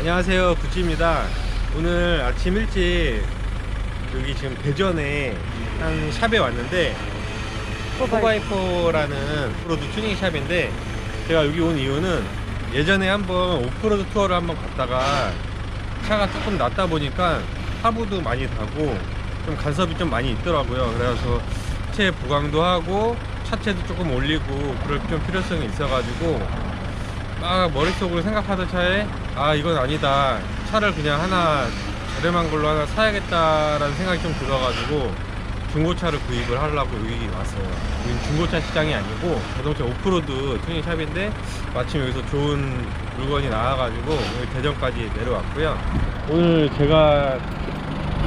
안녕하세요. 부찌입니다. 오늘 아침 일찍 여기 지금 대전에 한 샵에 왔는데 포바이포라는 오프로드 튜닝 샵인데 제가 여기 온 이유는 예전에 한번 오프로드 투어를 한번 갔다가 차가 조금 낮다 보니까 하부도 많이 타고 좀 간섭이 좀 많이 있더라고요. 그래서 차체 보강도 하고 차체도 조금 올리고 그럴 좀 필요성이 있어가지고 막 머릿속으로 생각하던 차에 아 이건 아니다. 차를 그냥 하나 저렴한 걸로 하나 사야겠다라는 생각이 좀 들어가지고 중고차를 구입을 하려고 여기 왔어요. 여기 중고차 시장이 아니고 자동차 오프로드 튜닝 샵인데 마침 여기서 좋은 물건이 나와가지고 여기 대전까지 내려왔고요. 오늘 제가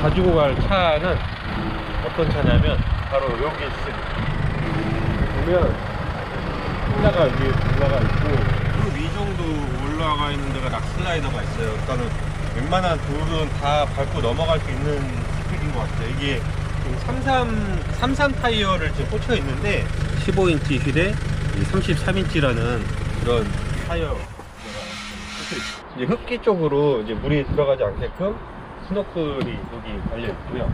가지고 갈 차는 어떤 차냐면 바로 여기 있습니다. 보면 홀라가 위에 올라가 있고 위 정도 올라가 있는 데가 락슬라이더가 있어요. 그러니까는 웬만한 돌은 다 밟고 넘어갈 수 있는 스펙인 것 같아요. 이게 지금 33, 33 타이어를 지금 꽂혀 있는데 15인치 휠에 33인치라는 그런 타이어 이제 흡기 쪽으로 이제 물이 들어가지 않게끔 스노클이 여기 달려 있고요.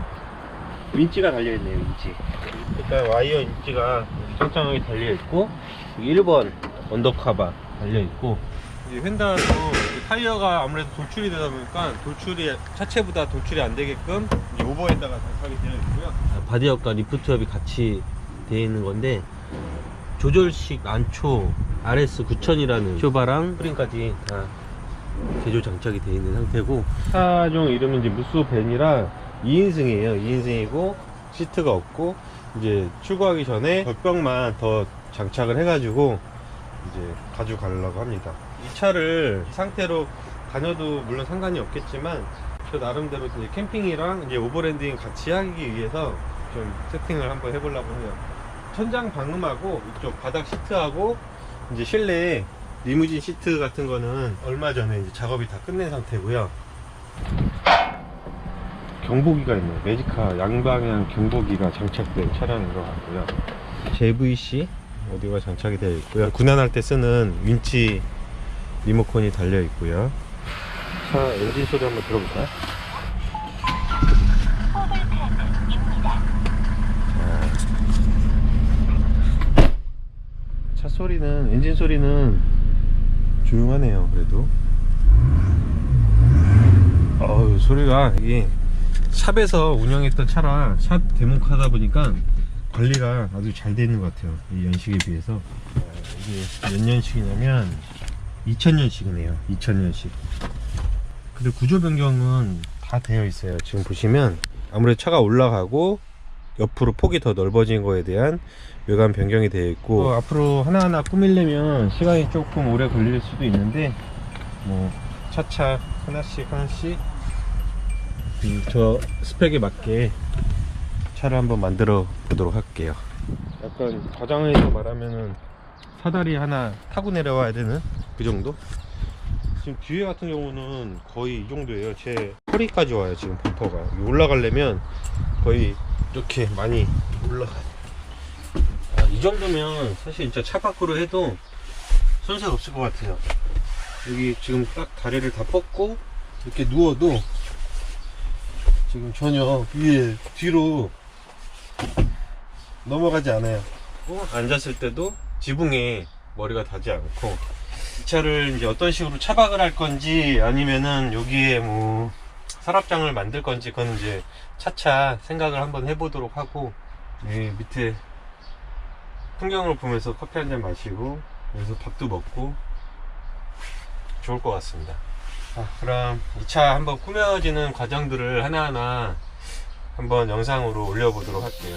윈치가 달려 있네요, 윈치. 일단 와이어 윈치가 짱짱하게 달려 있고 1번 언더카바 달려 있고 이제 휀다도 이제 타이어가 아무래도 돌출이 되다 보니까 돌출이 차체보다 돌출이 안 되게끔 이제 오버핸드가 장착이 되어 있고요. 바디업과 리프트업이 같이 되어 있는 건데 조절식 안초 RS 9000이라는 쇼바랑 스프링까지 다 개조 장착이 되어 있는 상태고 차종 이름은 이제 무쏘 벤이라 2인승이에요 2인승이고 시트가 없고 이제 출고하기 전에 젖병만 더 장착을 해가지고 이제 가져가려고 합니다 이 차를 이 상태로 다녀도 물론 상관이 없겠지만 저 나름대로 이제 캠핑이랑 이제 오버랜딩 같이 하기 위해서 좀 세팅을 한번 해보려고 해요 천장 방음하고 이쪽 바닥 시트하고 이제 실내 리무진 시트 같은 거는 얼마 전에 이제 작업이 다 끝낸 상태고요. 경보기가 있네요. 매지카 양방향 경보기가 장착된 차량인 것 같고요. JVC 어디가 장착이 되어 있고요. 군안할 때 쓰는 윈치 리모컨이 달려 있고요. 차 엔진 소리 한번 들어볼까요? 자, 차 소리는 엔진 소리는 조용하네요 그래도 어우 소리가 이게 샵에서 운영했던 차라 샵 대목하다 보니까 관리가 아주 잘 되어 있는 것 같아요. 이 연식에 비해서. 아, 이게 몇 년식이냐면 2000년식이네요. 2000년식. 근데 구조 변경은 다 되어 있어요. 지금 보시면 아무래도 차가 올라가고 옆으로 폭이 더 넓어진 거에 대한 외관 변경이 되어 있고. 어, 앞으로 하나하나 꾸미려면 시간이 조금 오래 걸릴 수도 있는데 뭐 차차 하나씩 하나씩. 음, 저 스펙에 맞게 차를 한번 만들어 보도록 할게요. 약간 과장해서 말하면은 사다리 하나 타고 내려와야 되는 그 정도? 지금 뒤에 같은 경우는 거의 이 정도예요. 제 허리까지 와요 지금 범퍼가. 올라가려면 거의 이렇게 많이 올라가요. 아, 이 정도면 사실 진짜 차 밖으로 해도 손색 없을 것 같아요. 여기 지금 딱 다리를 다 뻗고 이렇게 누워도 지금 전혀 위에 뒤로 넘어가지 않아요 어? 앉았을 때도 지붕에 머리가 닿지 않고 이 차를 이제 어떤 식으로 차박을 할 건지 아니면은 여기에 뭐 서랍장을 만들 건지 그건 이제 차차 생각을 한번 해보도록 하고 여기 밑에 풍경을 보면서 커피 한 잔 마시고 여기서 밥도 먹고 좋을 것 같습니다 자, 그럼 이 차 한번 꾸며지는 과정들을 하나하나 한번 영상으로 올려보도록 할게요